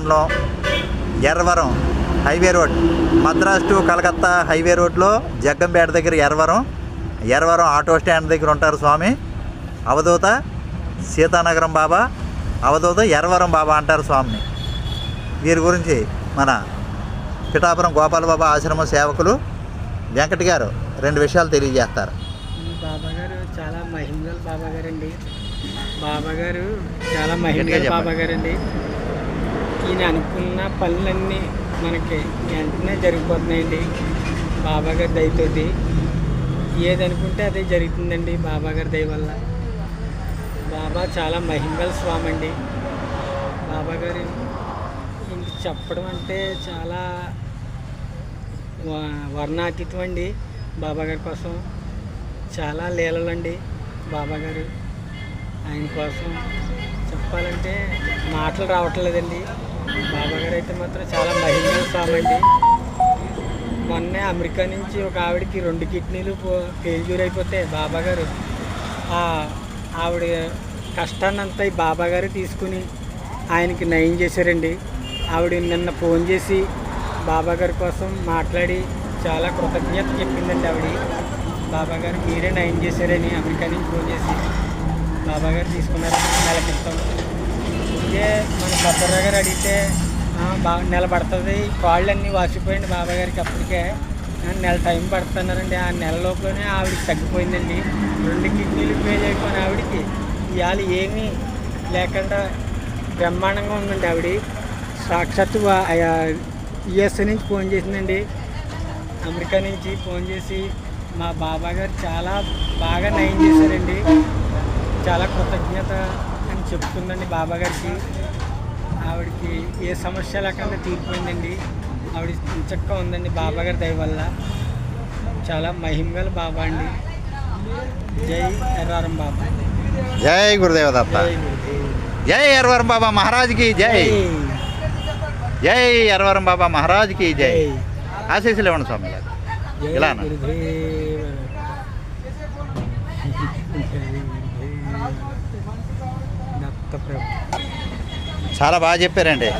మండలం Yerravaram highway road Madras to Calcutta highway రోడ్లో జగ్గంపేట దగ్గర ఎర్రవరం ఎర్రవరం ఆటో స్టాండ్ దగ్గర ఉంటారు స్వామి. అవధూత సీతానగరం బాబా అవధూత ఎర్రవరం బాబా అంటారు స్వామిని. వీరి గురించి మన పిఠాపురం గోపాల బాబా ఆశ్రమ సేవకులు వెంకట్ గారు రెండు విషయాలు తెలియజేస్తారు. ఈ బాబా గారు చాలా మహిమగల బాబా గారండి బాబా గారు చాలా గట్టిగా మహిమగల చెప్పండి. ఈయన అనుకున్న పనులన్నీ మనకి వెంటనే జరిగిపోతున్నాయండి. బాబాగారి దయతోటి. ఏది అనుకుంటే అదే జరుగుతుందండి బాబాగారి దయ వల్ల. బాబా చాలా మహిమగల స్వామి అండి బాబాగారు ఇంక చెప్పడం అంటే చాలా వ- వర్ణాతీతం అండి బాబాగారి కోసం. చాలా లీలలండి బాబాగారు ఆయన కోసం చెప్పాలంటే మాటలు రావట్లేదండి. బాబా గారు అయితే మాత్రం చాలా మహిళ స్వామండి మొన్నే అమెరికా నుంచి ఒక ఆవిడకి రెండు కిడ్నీలు ఫెయిల్యూర్ అయిపోతే బాబా గారు ఆవిడ కష్టాన్నంతా ఈ బాబా గారు తీసుకుని ఆయనకి నయం చేశారండి. ఆవిడ నిన్న ఫోన్ చేసి బాబా గారి కోసం మాట్లాడి చాలా కృతజ్ఞత చెప్పిందండి ఆవిడ. బాబా గారు మీరే నయం చేశారని అమెరికా నుంచి ఫోన్ చేసి బాబా గారు తీసుకున్నారు బొబ్బర్ గారు అడిగితే బాగా నెల పడుతుంది. కాళ్ళు అన్నీ వాసిపోయింది బాబాయ్ గారికి అప్పటికే. నెల టైం పడుతున్నారండి ఆ నెలలోపునే ఆవిడకి తగ్గిపోయిందండి. రెండు కిడ్నీలు ఫెయిల్ అయిపోయిన ఆవిడకి. ఇవాళ ఏమీ లేకుండా బ్రహ్మాండంగా ఉందండి ఆవిడ. సాక్షాత్తు యుఎస్ఏ నుంచి ఫోన్ చేసిందండి. అమెరికా నుంచి ఫోన్ చేసి మా బాబా గారు చాలా బాగా నయం చేశారండి. చాలా కృతజ్ఞత అని చెప్తుందండి బాబా గారికి. ఆవిడకి ఏ సమస్య లేకుండా తీరిపోయిందండి ఆవిడ చక్కగా ఉందండి బాబా గారి దయ వల్ల. చాలా మహిమగల బాబా అండి. జై ఎర్రారం బాబా. జై గురుదేవదత్త. జై ఎర్రవరం బాబా మహారాజ్కి జై. జై. ఎర్రవరం బాబా మహారాజ్కి జై. ఆశీస్సులు ఇవ్వండి స్వామి ఇలా. దత్త ప్రభు. చాలా బాగా చెప్పారండి.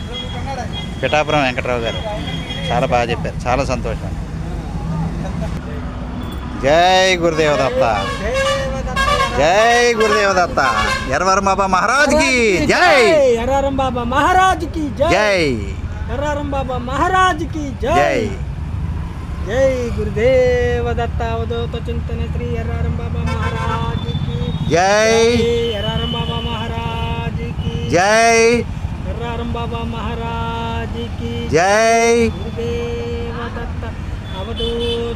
పిఠాపురం వెంకట్రావు గారు. చాలా బాగా చెప్పారు. చాలా సంతోషం. జై గురుదేవదత్త జై గురుదేవదత్త ఎర్రవరం బాబా మహారాజ్కి జై. ఎర్రారం బాబా మహారాజుకి జై. జై. ఎర్రారం బాబా మహారాజుకి జై. జై. జై గురుదేవ దత్త. అవధూత చింతన శ్రీ ఎర్రారం బాబా మహారాజుకి జై. ఎర్రారం బాబా మహారాజుకి జై. బాబా మహారాజుకి జై అవధూత